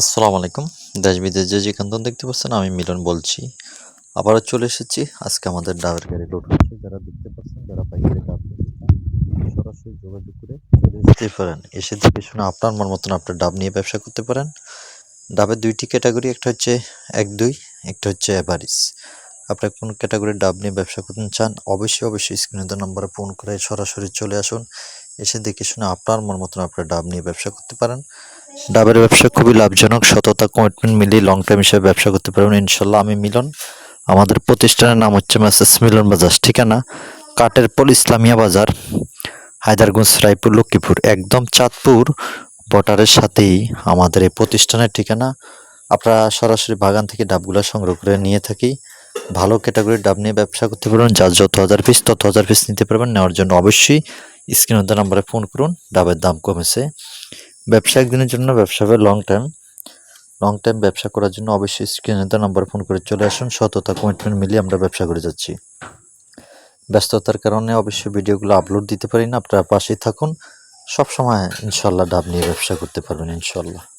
আসসালামু আলাইকুম। দেশ বিদেশ যে যেখান দেখতে পাচ্ছেন, আমি মিলন বলছি। আবারও চলে এসেছি। আজকে আমাদের ডাবের গাড়ি লোড হচ্ছে। যারা দেখতে পাচ্ছেন, যারা পাইকারি ডাব সরাসরি যোগাযোগ করে চলে আসতে পারেন। এসে দেখে শুনে আপনার মন মতন আপনার ডাব নিয়ে ব্যবসা করতে পারেন। ডাবের দুইটি ক্যাটাগরি, একটা হচ্ছে এক দুই, একটা হচ্ছে অ্যাভারিস আপনার কোন ক্যাটাগরির ডাব নিয়ে ব্যবসা করতে চান, অবশ্যই অবশ্যই স্ক্রিনে দেওয়া নম্বরে ফোন করে সরাসরি চলে আসুন। এসে দেখে শুনে আপনার মন মতন আপনার ডাব নিয়ে ব্যবসা করতে পারেন। ডাবের ব্যবসা খুবই লাভজনক। সততা কমিটমেন্ট মিলিয়ে লং টাইম হিসেবে ব্যবসা করতে পারবেন। ইনশাল্লাহ আমি মিলন। আমাদের প্রতিষ্ঠানের নাম হচ্ছে মেসেস মিলন বাজার, ঠিকানা? কাটের পল ইসলামিয়া বাজার, হায়দারগঞ্জ, রায়পুর, লক্ষ্মীপুর। একদম চাঁদপুর বর্ডারের সাথেই আমাদের এই প্রতিষ্ঠানের ঠিকানা। আপনারা সরাসরি বাগান থেকে ডাবগুলো সংগ্রহ করে নিয়ে থাকি। ভালো ক্যাটাগরির ডাব নিয়ে ব্যবসা করতে পারবেন। যার যত হাজার পিস তত হাজার পিস নিতে পারবেন। নেওয়ার জন্য অবশ্যই স্ক্রিনের নাম্বারে ফোন করুন। ডাবের দাম কমেছে। ব্যবসা একদিনের জন্য, ব্যবসা হবে লং টাইম লং টাইম ব্যবসা করার জন্য অবশ্যই স্ক্রিনে নাম্বার ফোন করে চলে আসুন। সততা কমিটমেন্ট মিলিয়ে আমরা ব্যবসা করে যাচ্ছি। ব্যস্ততার কারণে অবশ্যই ভিডিওগুলো আপলোড দিতে পারি না। আপনারা পাশেই থাকুন। সবসময় ইনশাল্লাহ ডাব নিয়ে ব্যবসা করতে পারবেন ইনশাল্লাহ।